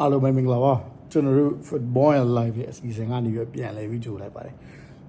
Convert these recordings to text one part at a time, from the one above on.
အားလုံးပဲမင်္ဂလာပါကျွန်တော်တို့ football and live ရဲ့အစီအစဉ်ကနေပြီးပြန်လဲပြီးကြိုလိုက်ပါတယ်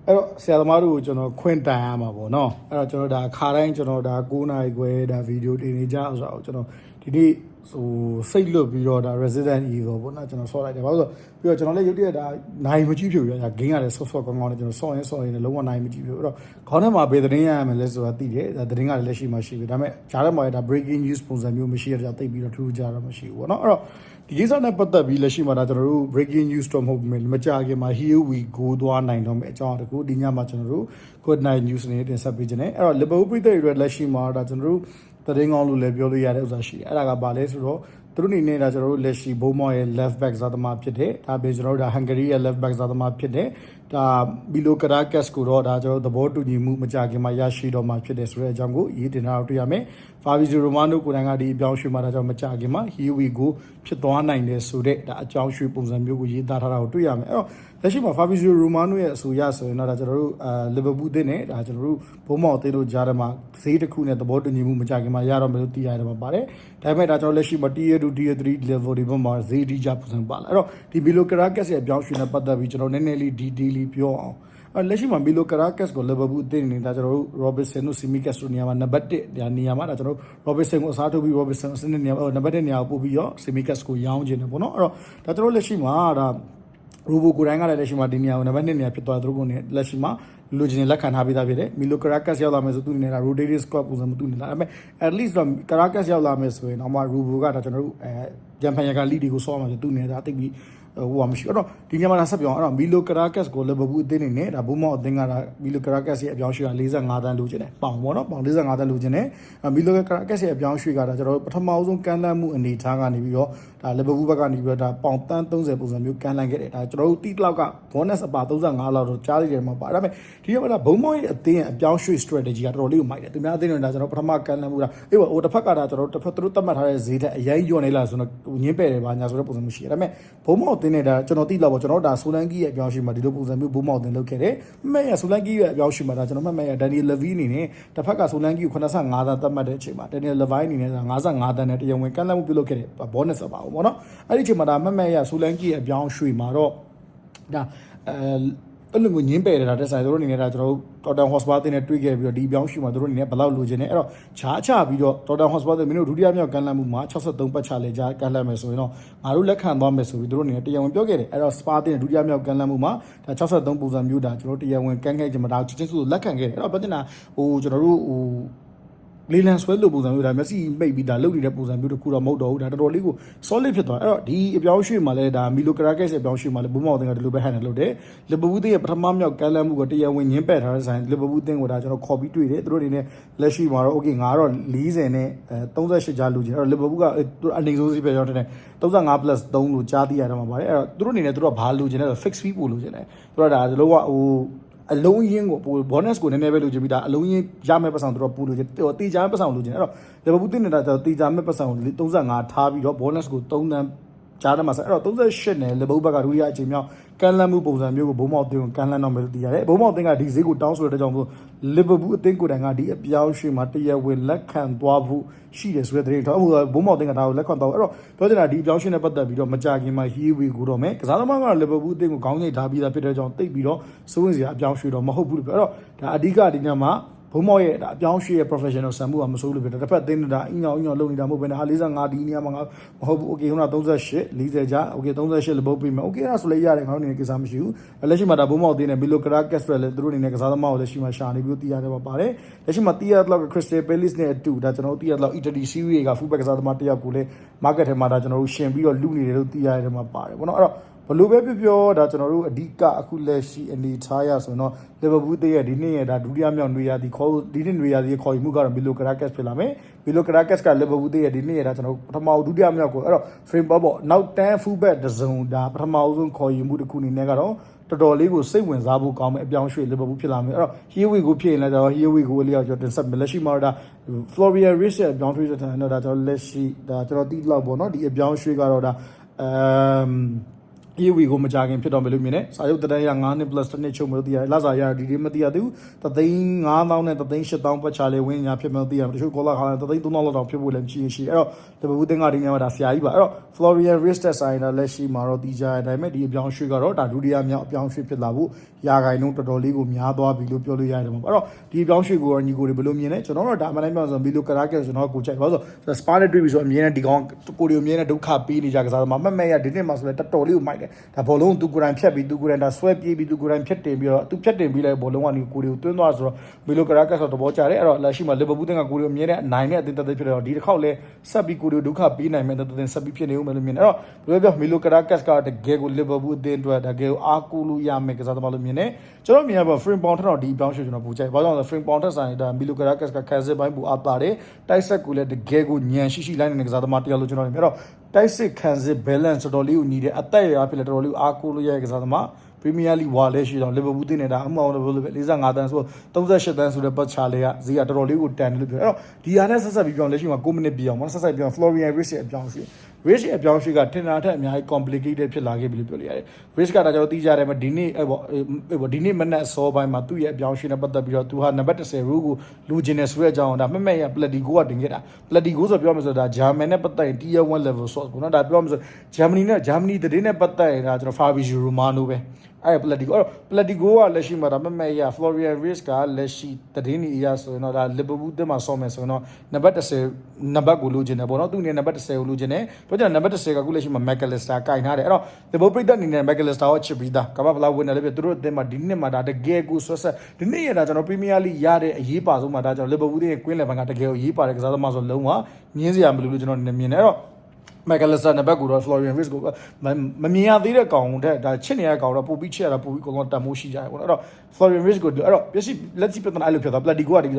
အဲ့တော့ဆရာသမားတို့ကိုကျွန်တော်ခွင့်တန်ရမှာပေါ့နော်အဲ့တော့ကျွန်တော်ဒါခါတိုင်းကျွန်တော်ဒါ9နာရီခွဲဒါဗီဒီယိုတင်နေကြအောင်ဆိုတော့ကျွန်တော်ဒီနေ့ဟိုစိတ်လွတ်ပြီးတော့ဒါ resident evil ပေါ့နော်ကျွန်တော်ဆော့လိုက်တယ်ဘာလို့ဆိုပြီးတော့ကျွန်တော်လည်းရုပ်တရက်ဒါနိုင်မကြည့်ဖြစ်ပြီးတော့ဒါ game ရတယ်ဆော့ဆော့ကောင်းကောင်းနဲ့ကျွန်တော်ဆော့ရင်ဆော့ရင်လည်းလုံးဝနိုင်မကြည့်ဖြစ်အဲ့တော့ခေါင်းထဲမှာဘယ်သတင်းရရမလဲဆိုတာသိတယ်ဒါသတင်းကလည်းလက်ရှိမှာရှိပြီဒါပေမဲ့ဂျားထဲမှာဒါ breaking news ပုံစံမျိုးမရှိရတဲ့တိတ်ပြီးတော့ထူးခြားတော့မရှိဘူးပေါ့နော်အဲ့တော့ ဒီကိစ္စနဲ့ပတ်သက်ပြီးလက်ရှိမှာဒါကျွန်တော်တို့ breaking news တော့မဟုတ်ဘူးမကြခင်မှာ here we go သွားနိုင်တော့မယ်အကြောင်းတကူဒီညမှာကျွန်တော်တို့ good night news နဲ့တင်ဆက်ပေးခြင်းနဲ့အဲ့တော့ Liverpool ပြည်သက်တွေလက်ရှိမှာဒါကျွန်တော်တို့သတင်းကောင်းလို့လည်းပြောလို့ရတဲ့ဥစ္စာရှိတယ်အဲ့ဒါကဘာလဲဆိုတော့သူတို့အနေနဲ့ဒါကျွန်တော်တို့လက်ရှိဘိုးမော်ရဲ့ left back ဇာသမားဖြစ်တဲ့ဒါပြီးကျွန်တော်တို့ဒါ Hungary ရဲ့ left back ဇာသမားဖြစ်တဲ့ ဒါဘီလိုကရာကက်စ်ကိုတော့ဒါကျွန်တော်တို့သဘောတူညီမှုမကြခင်မှာရရှိတော့မှာဖြစ်တယ်ဆိုတဲ့အကြောင်းကိုရေးတင်တာတော့တွေ့ရမယ်။ Fabrizio Romano ကိုယ်တိုင်ကဒီအပြောင်းရွှေ့မှာဒါကြောင့်မကြခင်မှာ here we go ဖြစ်သွားနိုင်တယ်ဆိုတဲ့ဒါအကြောင်းရွှေ့ပုံစံမျိုးကိုရေးသားထားတာကိုတွေ့ရမယ်။အဲ့တော့လက်ရှိမှာ Fabrizio Romano ရဲ့အဆိုအရဆိုရင်တော့ဒါကျွန်တော်တို့အာ Liverpool တင်းနဲ့ဒါကျွန်တော်တို့ဘုံမော်သေးလို့ကြားထဲမှာဈေးတစ်ခုနဲ့သဘောတူညီမှုမကြခင်မှာရတော့မယ်လို့သိရတယ်မှာပါတယ်။ဒါပေမဲ့ဒါကျွန်တော်လက်ရှိမှာ tier 2 tier 3 level တွေဘက်မှာဈေးဒီကြပုံစံပါလာ။အဲ့တော့ဒီ Bilo Caracas ရဲ့အပြောင်းရွှေ့နဲ့ပတ်သက်ပြီးကျွန်တော်နည်းနည်းလေး detail လေးပြောအောင်အဲ့လက်ရှိမှာမီလိုကာရာကက်စ်ကိုလီဗာပူးအသင်းနေတာကျွန်တော်တို့ရောဘစ်ဆန်တို့စီမီကက်စ်တို့နေရာမှာနံပါတ်1ဒါနေရာမှာဒါကျွန်တော်တို့ရောဘစ်ဆန်ကိုအစားထိုးပြီးရောဘစ်ဆန်အစနစ်နေရာနံပါတ်1နေရာကိုပို့ပြီးတော့စီမီကက်စ်ကိုရောင်းခြင်းတယ်ပေါ့နော်အဲ့တော့ဒါကျွန်တော်လက်ရှိမှာဒါရိုဘိုကိုတိုင်းကလည်းလက်ရှိမှာဒီနေရာကိုနံပါတ်2နေရာဖြစ်သွားတယ်သူတို့ကလက်ရှိမှာလူချင်းလက်ခံထားပေးသားဖြစ်တယ်မီလိုကာရာကက်စ်ရောက်လာမယ်ဆိုသူနေတာ rotating squad ပုံစံမျိုးသူနေတာဒါပေမဲ့ at least တော့ကာရာကက်စ်ရောက်လာမယ်ဆိုရင်တော့မှရိုဘိုကဒါကျွန်တော်တို့အဲဂျမ်ပန်ယာကလီတွေကိုဆော့မှာဆိုသူနေတာတိတ်ပြီးဟိုကမရှိအဲ့တော့ဒီညမှာဆက်ပြောအောင်အဲ့တော့မီလိုကရာကက်စ်ကိုလီဗာပူးအသင်းနေနဲ့ဒါဘုံမောက်အသင်းကဒါမီလိုကရာကက်စ်ရဲ့အပြောင်းရွှေ့က45တန်းလိုချင်တယ်ပေါင်ပေါ့နော်ပေါင်45တန်းလိုချင်တယ်မီလိုကရာကက်စ်ရဲ့အပြောင်းရွှေ့ကဒါကျွန်တော်တို့ပထမဆုံးကမ်းလှမ်းမှုအနေထားကနေပြီးတော့ဒါလီဗာပူးဘက်ကနေပြီးတော့ဒါပေါင်တန်း30ပုံစံမျိုးကမ်းလှမ်းခဲ့တယ်ဒါကျွန်တော်တို့တီလောက်က bonus အပါ35လောက်တော့ကြားလိုက်တယ်မှာပါဒါပေမဲ့ဒီကမှာဒါဘုံမောက်ရဲ့အသင်းရဲ့အပြောင်းရွှေ့ strategy ကတော်တော်လေးကိုမိုက်တယ်သူများအသင်းတွေဒါကျွန်တော်ပထမကမ်းလှမ်းမှုဒါအေးဟိုတစ်ဖက်ကဒါကျွန်တော်တို့တစ်ဖက်သူတို့တတ်မှတ်ထားတဲ့ဈေးထက်အရင်ညွန်နေလားဆိုတော့ညင်းပယ်တယ်ပါညာဆိုတဲ့ပုံစံမျိုးရှိတယ်ဒါပေမဲ့ဘုံမောက်အသင်းနဲ့ဒါကျွန်တော်တီလောက်ပေါ့ကျွန်တော်ဒါဆိုလန်ကီရဲ့အပြောင်းရွှေ့မှာဒီလိုပုံစံမျိုးဘုံမောက်အသင်းလုပ်ခဲ့တယ်မှတ်ရဆိုလန်ကီရဲ့အပြောင်းရွှေ့မှာဒါကျွန်တော်မှတ်မှတ်ရဒန်နီလဗီအနေနဲ့တစ်ဖက်ကဆိုလန်ကီကို85တန်းတတ်မှတ်တဲ့အချိန်မှာဒန်နီလဗိုင်းအနေနဲ့55တန်းနဲ့တရားဝင်ကမ်းလှမ်းမှုပြုလုပ်ခဲ့တယ် bonus ပါဘူးပေါ့နော်အဲ့ဒီအချိန်မှာဒါမှတ်မှတ်ရဆိုလန်ကီရဲ့အပြောင်းရွှေ့မှာတော့ဒါအဲ အဲ့လိုမျိုးညင်းပယ်နေတာတက်ဆိုင်တို့အနေနဲ့ဒါကျွန်တော်တို့တော်တန်ဟော့စပါတင်နဲ့တွေ့ခဲ့ပြီးတော့ဒီပြောင်းရှိမှာတို့အနေနဲ့ဘယ်လောက်လိုချင်လဲအဲ့တော့ဂျားချပြီးတော့တော်တန်ဟော့စပါတင်မင်းတို့ဒုတိယမြောက်ကန်လန့်မှုမှာ63ပတ်ချလဲဂျားကန်လန့်မယ်ဆိုရင်တော့ငါတို့လက်ခံသွားမယ်ဆိုပြီးတို့အနေနဲ့တရားဝင်ပြောခဲ့တယ်အဲ့တော့စပါတင်ဒုတိယမြောက်ကန်လန့်မှုမှာဒါ63ပုံစံမျိုးဒါကျွန်တော်တရားဝင်ကန်ခဲ့ကြမှာဒါချင်းချင်းစုလက်ခံခဲ့တယ်အဲ့တော့ပြောတင်တာဟိုကျွန်တော်တို့ဟို လေလန်ဆွဲလို့ပုံစံမျိုးဒါမျက်စိမိတ်ပြီးဒါလုတ်နေတဲ့ပုံစံမျိုးတစ်ခုတော့မဟုတ်တော့ဘူးဒါတော်တော်လေးကို solid ဖြစ်သွားအဲ့တော့ဒီအပြောင်းရွှေ့မှာလဲဒါမီလိုကရာကက်စ်အပြောင်းရွှေ့မှာလဲဘုံမောက်တင်ကဒီလိုပဲဟန်တယ်လုပ်တယ်လီဗာပူးတင်းရဲ့ပထမမြောက်ကမ်းလှမ်းမှုကိုတရားဝင်ညင်းပယ်ထားတဲ့ဆိုင်လီဗာပူးတင်းကိုဒါကျွန်တော်ခေါ်ပြီးတွေ့တယ်သူတို့အနေနဲ့လက်ရှိမှာတော့ okay ငါတော့40နဲ့38ကြားလူချင်းအဲ့တော့လီဗာပူးကအနေဆိုးစီးပဲရောက်တယ်35 plus 3လို့ကြားသိရတော့မှာပါတယ်အဲ့တော့သူတို့အနေနဲ့သူတို့ကဘာလူချင်းလဲဆို fix fee ပို့လူချင်းတယ်သူတို့ကဒါလုံးဝဟို အလုံးရင်းကိုပို bonus ကိုနည်းနည်းပဲလိုချင်ပြီးဒါအလုံးရင်းရမယ့်ပတ်စံတို့ပို့လို့ချင်တေချာမယ့်ပတ်စံလိုချင်အဲ့တော့လီဗာပူးတင်နေတာတေချာမယ့်ပတ်စံကို35ထားပြီးတော့ bonus ကို3တန်း ကြားထဲမှာဆက်အဲ့တော့38နဲ့လီဗာပူးဘက်ကဒုတိယအချိန်မြောက်ကန်လန်မှုပုံစံမျိုးကိုဘုံမောက်တင်ကိုကန်လန်တော့မယ်လို့သိရတယ်ဘုံမောက်တင်ကဒီဈေးကိုတောင်းဆိုတဲ့ကြောင့်မို့လီဗာပူးအသင်းကိုယ်တိုင်ကဒီအပြောင်းရွှေ့မှာတရားဝင်လက်ခံသွားဖို့ရှိတယ်ဆိုတဲ့သတင်းတော့ဟိုဘုံမောက်တင်ကဒါကိုလက်ခံသွားအဲ့တော့ပြောချင်တာဒီအပြောင်းရွှေ့နဲ့ပတ်သက်ပြီးတော့မကြခင်မှာ here we go တော့မယ်ကစားသမားကလီဗာပူးအသင်းကိုခေါင်းငိတ်ထားပြီးသားဖြစ်တဲ့ကြောင့်တိတ်ပြီးတော့စိုးဝင်စရာအပြောင်းရွှေ့တော့မဟုတ်ဘူးလို့ပြောအဲ့တော့ဒါအဓိကဒီညမှာ ဘုံမောက်ရဲ့ဒါအပြောင်းရွှေ့ရဲ့ professional ဆန်မှုကမစိုးလို့ဖြစ်တယ်တစ်ဖက်အသင်းဒါအင်းညောင်းအင်းညောင်းလုပ်နေတာမဟုတ်ဘဲနဲ့ဟာ45ဒီနေရာမှာငါမဟုတ်ဘူး okay ခုန38 40ကြာ okay 38လဘုတ်ပြီးမယ် okay အဲ့ဒါဆိုလည်းရတယ်ငါတို့အနေနဲ့ကိစ္စမရှိဘူးလက်ရှိမှာဒါဘုံမောက်အသင်းနဲ့ Milo Caracas လည်းသူတို့အနေနဲ့ကစားသမားကိုလက်ရှိမှာရှာနေပြီးတည်ရတယ်ပါပါတယ်လက်ရှိမှာတည်ရတော့ Crystal Palace နဲ့အတူဒါကျွန်တော်တို့တည်ရတော့ Italy Serie A က fullback ကစားသမားတယောက်ကိုလည်း market ထဲမှာဒါကျွန်တော်တို့ရှင်ပြီးတော့လူနေတယ်လို့တည်ရတယ်မှာပါတယ်ဘောနော်အဲ့တော့ ဘလို့ပဲပြောပြောဒါကျွန်တော်တို့အဓိကအခုလက်ရှိအနေထားရဆိုတော့လီဗာပူးတေးရဲ့ဒီနှစ်ရဲ့ဒါဒုတိယမြောက်နေရာဒီခေါ်ဒီနှစ်နေရာဒီခေါ်ယူမှုကတော့မီလိုကရာကက်စ်ဖြစ်လာမယ်မီလိုကရာကက်စ်ကလီဗာပူးတေးရဲ့ဒီနှစ်ရဲ့ဒါကျွန်တော်ပထမဒုတိယမြောက်ကိုအဲ့တော့ frame ပေါ့ပေါ့နောက်တန်း fullback တစ်စုံဒါပထမဆုံးခေါ်ယူမှုတစ်ခုအနေနဲ့ကတော့တော်တော်လေးကိုစိတ်ဝင်စားဖို့ကောင်းမယ်အပြောင်းရွှေ့လီဗာပူးဖြစ်လာမယ်အဲ့တော့ here we go ဖြစ်ရင်လည်းကျွန်တော် here we go လေးရောက်ကျွန်တော်တင်ဆက်မယ်လက်ရှိမှာဒါ Florian Rich ရဲ့အပြောင်းရွှေ့တဲ့တဲ့ဒါကျွန်တော်လက်ရှိဒါကျွန်တော်တီးလောက်ပေါ့နော်ဒီအပြောင်းရွှေ့ကတော့ဒါအမ် အေးဝီကိုမကြခင်ဖြစ်တော့မယ်လို့မြင်တယ်စာရုပ်တန်းရ9နှစ် plus တစ်နှစ်ချုပ်မယ်လို့သိရတယ်လစာရဒီဒီမသိရသေးဘူးတသိန်း9000နဲ့တသိန်း8000ပတ်ချလေဝင်းညာဖြစ်မယ်လို့သိရတယ်တချို့ကောလာခါတသိန်း3000လောက်တောင်ဖြစ်ဖို့လည်းမရှိရှိအဲ့တော့တပဘူးတင်ကဒီညမှာဒါဆရာကြီးပါအဲ့တော့ Florian Wristed ဆိုင်တာလက်ရှိမှာတော့တီးကြရတဲ့အတိုင်းပဲဒီအပြောင်းရွှေ့ကတော့ဒါဒုတိယမြောက်အပြောင်းရွှေ့ဖြစ်လာဖို့ရာဂိုင်နှုန်းတော်တော်လေးကိုများသွားပြီလို့ပြောလို့ရတယ်ပေါ့အဲ့တော့ဒီအပြောင်းရွှေ့ကိုညီကိုတွေဘယ်လိုမြင်လဲကျွန်တော်တို့ဒါမှလည်းပြောဆိုမီလိုကရာကက်ကျွန်တော်ကိုကြိုက်ပါဆိုစပါနဲ့တွေ့ပြီဆိုအမြင်နဲ့ဒီကောင်ကိုရီအမြင်နဲ့ဒုက္ခပေးနေကြကစားသမားမမက်ရဒီနေ့မှဆိုလည်းတော်တော်လေးကိုမိုက်တယ်ဒါဘောလုံးသူကိုယ်တိုင်ဖြတ်ပြီးသူကိုယ်တိုင်ဒါဆွဲပြေးပြီးသူကိုယ်တိုင်ဖြတ်တင်ပြီးတော့သူဖြတ်တင်ပြီးလိုက်ဘောလုံးကနေကိုရီကိုတွင်းသွားဆိုတော့မီလိုကရာကက်ဆိုတော့ဘောကြတယ်အဲ့တော့လက်ရှိမှာလီဗာပူးတင်ကကိုရီအမြင်နဲ့အနိုင်နဲ့အသင်းသက်သက်ဖြစ်တော့ဒီတစ်ခေါက်လဲဆက်ပြီးကိုရီဒုက္ခပေးနိုင်မယ်တဲ့တဲ့ဆက်ပြီးဖြစ်နေဦးမယ်လို့မြင်တယ်အဲ့တော့ဘယ်လိုပြောမီလိုကရာကက်ကတကယ်ကိုလီဗာပူးအသင်းအတွက်တကယ်ကိုအားကိုးလို့ရမယ်ကစားသမားလို့မြင်တယ်ကျွန်တော်မြင်ရပါ frame pound ထက်တော့ဒီပြောင်းရွှေ့ကျွန်တော်ပူကြိုက်ဘာကြောင့်လဲ frame pound ထက်ဆိုင်ဒါမီလိုကရာကက်ကခန်းစစ်ပိုင်းပူအားပါတယ်တိုက်ဆက်ကိုလည်းတကယ်ကိုညံရှိရှိလိုက်နေတဲ့ကစားသမားတရားလို့ကျွန်တော်မြင်အဲ့တော့တိုက်စစ်ခန်းစစ် balance တော်တော်လေးကိုညီတယ်အသက်အရွယ်ဖြစ်လဲတော်တော်လေးအားကိုးလို့ရတဲ့ကစားသမားပရီးမီးယားလိဝါလဲရှိတော့လီဗာပူးတင်နေတာအမှောင်လို့ပြောလို့ပဲ45တန်းဆို38တန်းဆိုတဲ့ပတ်ချလေးကဈေးကတော်တော်လေးကိုတန်တယ်လို့ပြောအဲ့တော့ဒီဟာနဲ့ဆက်ဆက်ပြီးပြောင်းလက်ရှိမှာ9မိနစ်ပြအောင်မဆက်ဆက်ပြောင်း Florian Rich ရဲ့အပြောင်းရွှေ့ Rich ရဲ့အပြောင်းရွှေ့ကထင်တာထက်အများကြီး complicated ဖြစ်လာခဲ့ပြီလို့ပြောလို့ရတယ် Rich ကဒါကြောင့်သိကြတယ်မှာဒီနေ့အဲ့ပေါ့အဲ့ပေါ့ဒီနေ့မနက်အစောပိုင်းမှာသူ့ရဲ့အပြောင်းရွှေ့နဲ့ပတ်သက်ပြီးတော့သူဟာနံပါတ်10 rule ကိုလူကျင်နေဆိုတဲ့အကြောင်းဒါမှတ်မဲ့ရ Platigo ကတင်ခဲ့တာ Platigo ဆိုပြောမှဆိုတော့ဒါ German နဲ့ပတ်သက်ရင် tier 1 level source ပေါ့နော်ဒါပြောမှဆို Germany နဲ့ Germany တည်နဲ့ပတ်သက်ရင်ဒါကျွန်တော် Fabrizio Romano ပဲအဲ့ပလက်တီကိုအဲ့ပလက်တီကိုကလက်ရှိမှာဒါမမဲ့ရ Florian Rich ကလက်ရှိတည်နေအရာဆိုရင်တော့ဒါ Liverpool တက်မှာဆော့မယ်ဆိုရင်တော့နံပါတ်10နံပါတ်ကိုလိုချင်တယ်ပေါ့နော်သူ့အနေနဲ့နံပါတ်10ကိုလိုချင်တယ်ပြောကြနံပါတ်10ကအခုလက်ရှိမှာ McAllister ကင်ထားတယ်အဲ့တော့ Liverpool ပြိတက်အနေနဲ့ McAllister ကိုချစ်ပြီးသားကမ္ဘာဖလားဝင်တယ်လည်းပြသူတို့အသင်းမှာဒီနှစ်မှာဒါတကယ်ကိုဆွတ်ဆက်ဒီနှစ်ရတာကျွန်တော် Premier League ရတဲ့အရေးပါဆုံးမှာဒါကျွန်တော် Liverpool ရဲ့ Queen Eleven ကတကယ်ကိုအရေးပါတဲ့ကစားသမားဆိုလုံးဝညင်းစရာမလိုလို့ကျွန်တော်မြင်တယ်အဲ့တော့ McAllister နံပါတ်ကိုတော့ Florian Wirtz ကိုမမြင်ရသေးတဲ့ကောင်တဲ့ဒါချစ်နေတဲ့ကောင်တော့ပို့ပြီးချစ်ရတာပို့ပြီးကောင်တော့တန်မိုးရှိကြတယ်ပေါ့နော်အဲ့တော့ Florian Wirtz ကိုအဲ့တော့ပစ္စည်းလက်ရှိပြဿနာအဲ့လိုဖြစ်သွား Platico ကဒီ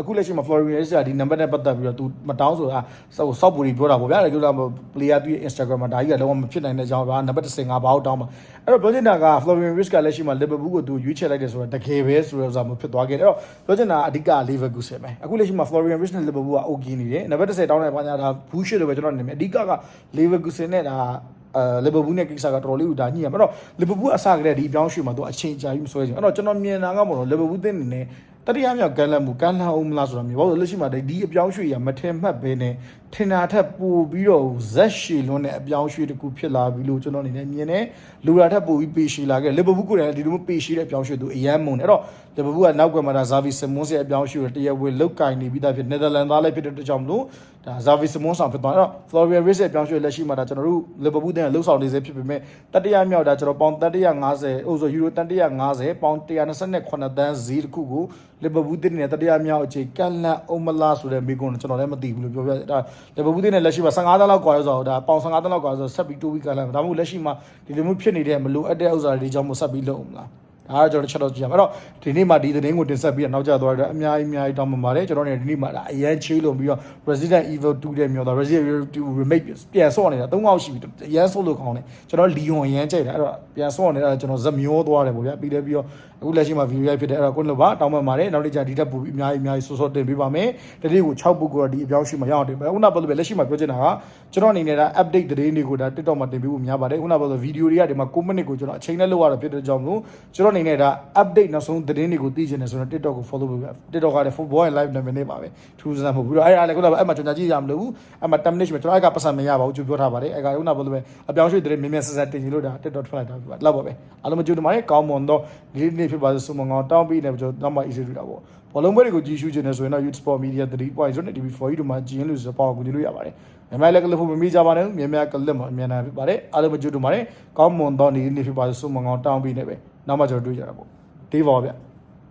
အခုလက်ရှိမှာ Florian Wirtz ကဒီနံပါတ်နဲ့ပတ်သက်ပြီးတော့ तू မတောင်းဆိုတာစောက်ပူရီပြောတာပေါ့ဗျာလေပြောတာ player သူရဲ့ Instagram မှာဒါကြီးကလုံးဝမဖြစ်နိုင်တဲ့အကြောင်းဗျာနံပါတ်10ငါဘာလို့တောင်းမှာအဲ့တော့ပြောချင်တာက Florian Wirtz ကလက်ရှိမှာ Liverpool ကို तू ရွေးချယ်လိုက်တယ်ဆိုတော့တကယ်ပဲဆိုတော့ဇာမျိုးဖြစ်သွားခဲ့တယ်အဲ့တော့ပြောချင်တာအဓိက Liverpool ဆယ်မယ်အခုလက်ရှိမှာ Florian Wirtz နဲ့ Liverpool က okay နေတယ်နံပါတ်10တောင်းတဲ့ဘာညာဒါ bullshit လို့ပဲကျွန်တော်နေမယ်အဓိကက Liverpool နဲ့ဒါအဲလီဗာပူးနဲ့ကိစ္စကတော်တော်လေးကိုဒါညှိရမှာအဲ့တော့လီဗာပူးအစကတည်းကဒီအပြောင်းရွှေ့မှာသူအချိန်ကြာကြီးမဆွဲချင်အဲ့တော့ကျွန်တော်မြင်တာကမဟုတ်တော့လီဗာပူးတင်းနေနဲ့ တတိယမြောက်ကန်လန်မူကန်လန်အောင်မလားဆိုတာမျိုးဘာလို့လက်ရှိမှာဒီအပြောင်းရွှေ့ရမထင်မှတ်ဘဲနဲ့ထင်တာထက်ပိုပြီးတော့ဇက်ရှည်လွန်းတဲ့အပြောင်းရွှေ့တစ်ခုဖြစ်လာပြီလို့ကျွန်တော်အနေနဲ့မြင်တယ်လူရာထက်ပိုပြီးပေရှည်လာခဲ့လီဗာပူးကိုယ်တိုင်ဒီလိုမျိုးပေရှည်တဲ့အပြောင်းရွှေ့သူအယမ်းမုန်အဲ့တော့လီဗာပူးကနောက်ကွယ်မှာဒါဇာဗီစမွန်စ်ရဲ့အပြောင်းရွှေ့ကိုတရားဝင်လောက်ကင်နေပြီးသားဖြစ်နယ်သာလန်သားလည်းဖြစ်တဲ့အတွက်ကြောင့်မလို့ဒါဇာဗီစမွန်ဆောင်ဖြစ်သွားတော့ Florian Wirtz ရဲ့အပြောင်းရွှေ့လက်ရှိမှာဒါကျွန်တော်တို့လီဗာပူးတဲ့လှုပ်ဆောင်နေစေဖြစ်ပေမဲ့တတိယမြောက်ဒါကျွန်တော်ပေါင်350ဟိုဆိုယူရို350ပေါင်128တန်းဈေးတစ်ခုကိုလီဗာပူးတင်နေတဲ့တတိယမြောက်အချိန်ကန်လန်အုံမလာဆိုတဲ့မိကွန်းကျွန်တော်လည်းမသိဘူးလို့ပြောပြဒါလီဗာပူးတင်တဲ့လက်ရှိမှာ15တန်းလောက်ကွာရဆိုတော့ဒါပေါင်15တန်းလောက်ကွာဆိုဆက်ပြီးတိုးပြီးကန်လန်ဒါမှမဟုတ်လက်ရှိမှာဒီလိုမျိုးဖြစ်နေတဲ့မလိုအပ်တဲ့ဥစ္စာတွေကြောင့်မဆက်ပြီးလုပ်အောင်လားဒါကကျွန်တော်ချက်တော့ကြည့်ရမယ်အဲ့တော့ဒီနေ့မှာဒီသတင်းကိုတင်ဆက်ပြီးတော့နောက်ကျသွားတော့အများကြီးအများကြီးတောင်းပန်ပါတယ်ကျွန်တော်နေဒီနေ့မှာဒါအရန်ချေးလုံးပြီးတော့ Resident Evil 2တဲ့မျိုးတော့ Resident Evil 2 remake ပြန်ဆော့နေတာ၃កောက်ရှိပြီအရန်ဆော့လို့ခေါင်းတယ်ကျွန်တော်လီယွန်အရန်ကြိုက်တာအဲ့တော့ပြန်ဆော့နေတာကျွန်တော်ဇက်မျောသွားတယ်ပေါ့ဗျာပြီးတယ်ပြီးတော့အခုလက်ရှိမှာ view ရိုက်ဖြစ်တယ်အဲ့တော့ကိုလိုပါတောင်းပန်ပါတယ်နောက်တစ်ကြဒီတက်ပူပြီးအများကြီးအများကြီးဆော့ဆော့တင်ပေးပါမယ်တတိကို6ပုတ်ကိုဒီအပြောင်းရှိမှာရအောင်တင်ပေးခုနကပြောလို့ပဲလက်ရှိမှာပြောချင်တာကကျွန်တော်အနေနဲ့ဒါ update သတင်းတွေကိုဒါ TikTok မှာတင်ပေးဖို့များပါတယ်ခုနကပြောလို့ဗီဒီယိုတွေကဒီမှာ9မိနစ်ကိုကျွန်တော်အချိန်နဲ့လုပ်ရတာဖြစ်တဲ့ကြောင့်မို့ကျွန်တော်အနေနဲ့ဒါ update နောက်ဆုံးသတင်းတွေကိုသိချင်တယ်ဆိုတော့ TikTok ကို follow လုပ်ပြ TikTok ကလည်း football and live နာမည်နဲ့ပါပဲထူးဆန်းမှုပြီးတော့အဲ့ဒါလည်းခုနကအဲ့မှာကျွန်တော်ကြည့်ရမလို့အဲ့မှာ10 minutes မှာကျွန်တော်အဲ့ကပတ်စံမရပါဘူးကြိုပြောထားပါတယ်အဲ့ကခုနကပြောလို့ပဲအပြောင်းရွှေ့သတင်းမြင်မြင်ဆက်ဆက်တင်ကြည့်လို့ဒါ TikTok ထွက်လိုက်တာပြပါလောက်ပါပဲအားလုံးမကြိုးတမိုင်းကောင်းမွန်တော့ဒီနေ့ဖြစ်ပါစေဆုမငေါတောင်းပြီးနေကျွန်တော်နောက်မှ easy တွေ့တာပေါ့ဘောလုံးပွဲတွေကိုကြည့်ရှုချင်တယ်ဆိုရင်တော့ Youth Sport Media 3.0နဲ့ TV4 တို့မှာကြည့်ရင်လို့ဆိုပေါ့ကိုကြည့်လို့ရပါတယ်မြန်မာလက်ကလေးဖို့မမိကြပါနဲ့မြန်မာကလစ်မှာအမြန်နာဖြစ်ပါတယ်အားလုံးမကြိုးတမိုင်းကောင်းမွန်တော့ဒီနေ့ဖြစ်ပါစေဆုမငေါတောင်းပြီးနေပဲနောက်မှကျွန်တော်တွေ့ကြတာပေါ့တေးပါဗျ